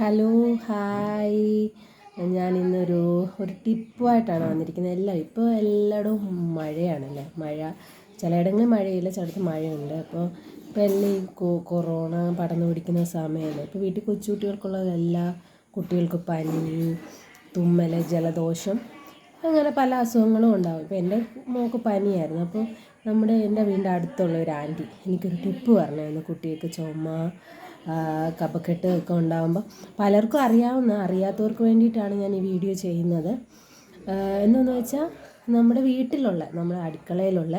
Hello hi ഞാൻ ഇന്നൊരു ഒരു ടിപ്പുമായിട്ടാണ് വന്നിരിക്കുന്നത്. എല്ലാം ഇപ്പോൾ എല്ലായിടവും മഴയാണല്ലേ? മഴ ചിലയിടങ്ങളിൽ മഴയില്ല ചിലടത്ത് മഴയുണ്ട്. അപ്പോൾ ഇപ്പോൾ എല്ലാം ഈ കൊറോണ പടന്നു പിടിക്കുന്ന സമയമല്ലേ ഇപ്പോൾ വീട്ടിൽ കൊച്ചുകുട്ടികൾക്കുള്ള എല്ലാ കുട്ടികൾക്ക് പനി തുമ്മൽ ജലദോഷം അങ്ങനെ പല അസുഖങ്ങളും ഉണ്ടാവും. ഇപ്പോൾ എന്റെ മോൾക്ക് പനിയായിരുന്നു. അപ്പോൾ നമ്മുടെ എന്റെ വീടിന്റെ അടുത്തുള്ള ഒരു ആന്റി എനിക്കൊരു ടിപ്പ് പറഞ്ഞു കുട്ടികൾക്ക് ചുമ കഫക്കെട്ട് ഒക്കെ ഉണ്ടാകുമ്പോൾ പലർക്കും അറിയാവുന്ന അറിയാത്തവർക്ക് വേണ്ടിയിട്ടാണ് ഞാൻ ഈ വീഡിയോ ചെയ്യുന്നത്. എന്താണെന്ന് വെച്ചാൽ നമ്മുടെ വീട്ടിലുള്ള നമ്മുടെ അടുക്കളയിലുള്ള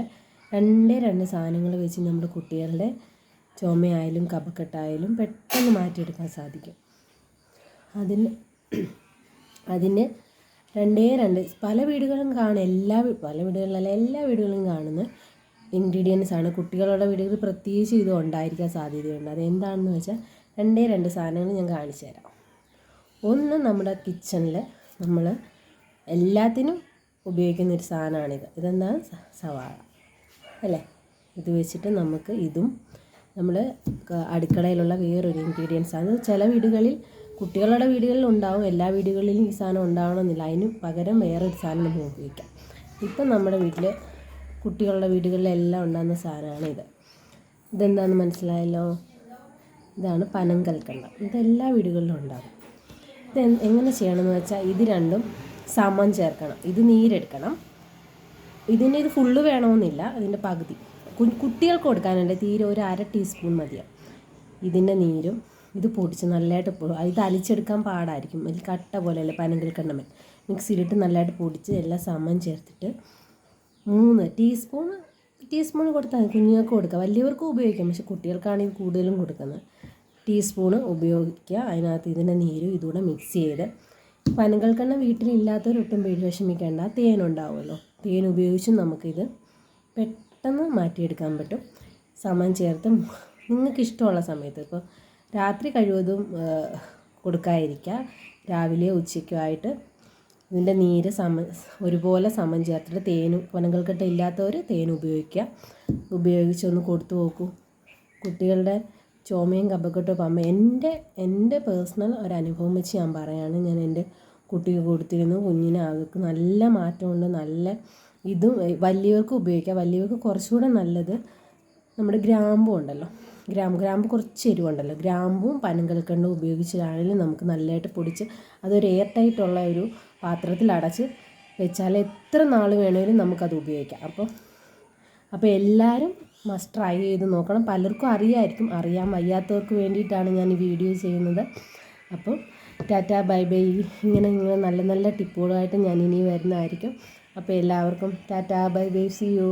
രണ്ടേ രണ്ട് സാധനങ്ങൾ വെച്ച് നമ്മുടെ കുട്ടികളുടെ ചുമയായാലും കപ്പക്കെട്ടായാലും പെട്ടെന്ന് മാറ്റിയെടുക്കാൻ സാധിക്കും. അതിന് അതിന് രണ്ടേ രണ്ട് പല വീടുകളും കാണും എല്ലാ പല വീടുകളിലല്ല എല്ലാ വീടുകളിലും കാണുന്ന ഇൻഗ്രീഡിയൻസ് ആണ്. കുട്ടികളുടെ വീടുകളിൽ പ്രത്യേകിച്ച് ഇത് ഉണ്ടായിരിക്കാൻ സാധ്യതയുണ്ട്. അതെന്താണെന്ന് വെച്ചാൽ രണ്ടേ രണ്ട് സാധനങ്ങൾ ഞാൻ കാണിച്ചു തരാം. ഒന്ന് നമ്മുടെ കിച്ചണിൽ നമ്മൾ എല്ലാത്തിനും ഉപയോഗിക്കുന്ന ഒരു സാധനമാണിത്. ഇതെന്താ? സവാള. അല്ലേ? ഇത് വെച്ചിട്ട് നമുക്ക് ഇതും നമ്മൾ അടുക്കളയിലുള്ള വേറൊരു ഇൻഗ്രീഡിയൻസ് ആണ്. ചില വീടുകളിൽ കുട്ടികളുടെ വീടുകളിൽ ഉണ്ടാവും. എല്ലാ വീടുകളിലും ഈ സാധനം ഉണ്ടാവണമെന്നില്ല. അതിന് പകരം വേറൊരു സാധനം നമുക്ക് ഉപയോഗിക്കാം. ഇപ്പം നമ്മുടെ വീട്ടിൽ കുട്ടികളുടെ വീടുകളിലെല്ലാം ഉണ്ടാകുന്ന സാധനമാണ് ഇത്. ഇതെന്താണെന്ന് മനസ്സിലായല്ലോ? ഇതാണ് പനം കൽക്കണ്ട ഇതെല്ലാ വീടുകളിലും ഉണ്ടാകും. ഇത് എങ്ങനെ ചെയ്യണമെന്ന് വെച്ചാൽ ഇത് രണ്ടും സമം ചേർക്കണം. ഇത് നീരെടുക്കണം. ഇതിന്റെ ഇത് ഫുള്ള് വേണമെന്നില്ല. അതിന്റെ പകുതി. കുട്ടികൾക്ക് കൊടുക്കാനുണ്ട്. തീരെ ഒരു അര ടീസ്പൂൺ മതിയാവും ഇതിന്റെ നീരും ഇത് പൊടിച്ച് നല്ലതായിട്ട് ഇത് അലിച്ചെടുക്കാൻ പാടായിരിക്കും. അതിൽ കട്ട പോലെയല്ലേ പനങ്കൽക്കണ്ടമൻ മിക്സിയിലിട്ട് നല്ലതായിട്ട് പൊടിച്ച് എല്ലാം സമം ചേർത്തിട്ട് മൂന്ന് ടീസ്പൂൺ ടീസ്പൂൺ കൊടുത്താൽ കുഞ്ഞുങ്ങൾക്ക് കൊടുക്കുക വലിയവർക്കും ഉപയോഗിക്കാം. പക്ഷെ കുട്ടികൾക്കാണെങ്കിൽ കൂടുതലും കൊടുക്കുന്നത്. ടീസ്പൂണ് ഉപയോഗിക്കുക. അതിനകത്ത് ഇതിന്റെ നീരും ഇതുകൂടെ മിക്സ് ചെയ്ത്. പനകൾക്കെണ്ണ വീട്ടിലില്ലാത്തവരൊട്ടും പേടി വിഷമിക്കേണ്ട. തേനുണ്ടാവുമല്ലോ തേൻ ഉപയോഗിച്ചും നമുക്കിത് പെട്ടെന്ന് മാറ്റിയെടുക്കാൻ പറ്റും. സമയം ചേർത്ത് നിങ്ങൾക്ക് ഇഷ്ടമുള്ള സമയത്ത്. ഇപ്പോൾ രാത്രി കഴിവതും കൊടുക്കാതിരിക്കുക. രാവിലെ ഉച്ചയ്ക്കുമായിട്ട് ഇതിന്റെ നീര് സമ ഒരുപോലെ സമം ചേർത്തിട്ട് തേനും പനകൾക്കട്ട ഇല്ലാത്തവർ തേൻ ഉപയോഗിക്കുക. ഉപയോഗിച്ചൊന്ന് കൊടുത്തു നോക്കൂ. കുട്ടികളുടെ ചുമയും കഫക്കെട്ടും പമ്മ എന്റെ എന്റെ പേഴ്സണൽ ഒരു അനുഭവം വെച്ച് ഞാൻ പറയുകയാണ് ഞാൻ എന്റെ കുട്ടിക്ക് കൊടുത്തിരുന്നു. കുഞ്ഞിന് അവർക്ക് നല്ല മാറ്റമുണ്ട്. നല്ല ഇതും വലിയവർക്ക് ഉപയോഗിക്കാം. വലിയവർക്ക് കുറച്ചുകൂടെ നല്ലത് നമ്മുടെ ഗ്രാമ്പു ഉണ്ടല്ലോ. ഗ്രാമ്പു ഗ്രാമ്പ് കുറച്ച് എരിവുണ്ടല്ലോ. ഗ്രാമ്പും പനങ്കൽക്കണ്ടും ഉപയോഗിച്ചിട്ടാണെങ്കിലും നമുക്ക് നല്ലതായിട്ട് പൊടിച്ച് അതൊരു എയർ ടൈറ്റുള്ള ഒരു പാത്രത്തിൽ അടച്ച് വെച്ചാൽ എത്ര നാൾ വേണമെങ്കിലും നമുക്കത് ഉപയോഗിക്കാം. അപ്പോൾ അപ്പോൾ എല്ലാവരും മസ്റ്റ് ട്രൈ ചെയ്ത് നോക്കണം. പലർക്കും അറിയായിരിക്കും. അറിയാൻ വയ്യാത്തവർക്ക് വേണ്ടിയിട്ടാണ് ഞാൻ ഈ വീഡിയോ ചെയ്യുന്നത്. അപ്പോൾ ടാറ്റ ബൈ ബൈ. ഇങ്ങനെ ഇങ്ങനെ നല്ല നല്ല ടിപ്പുകളായിട്ട് ഞാൻ ഇനി വരുന്നതായിരിക്കും. അപ്പോൾ എല്ലാവർക്കും tata bye bye. See you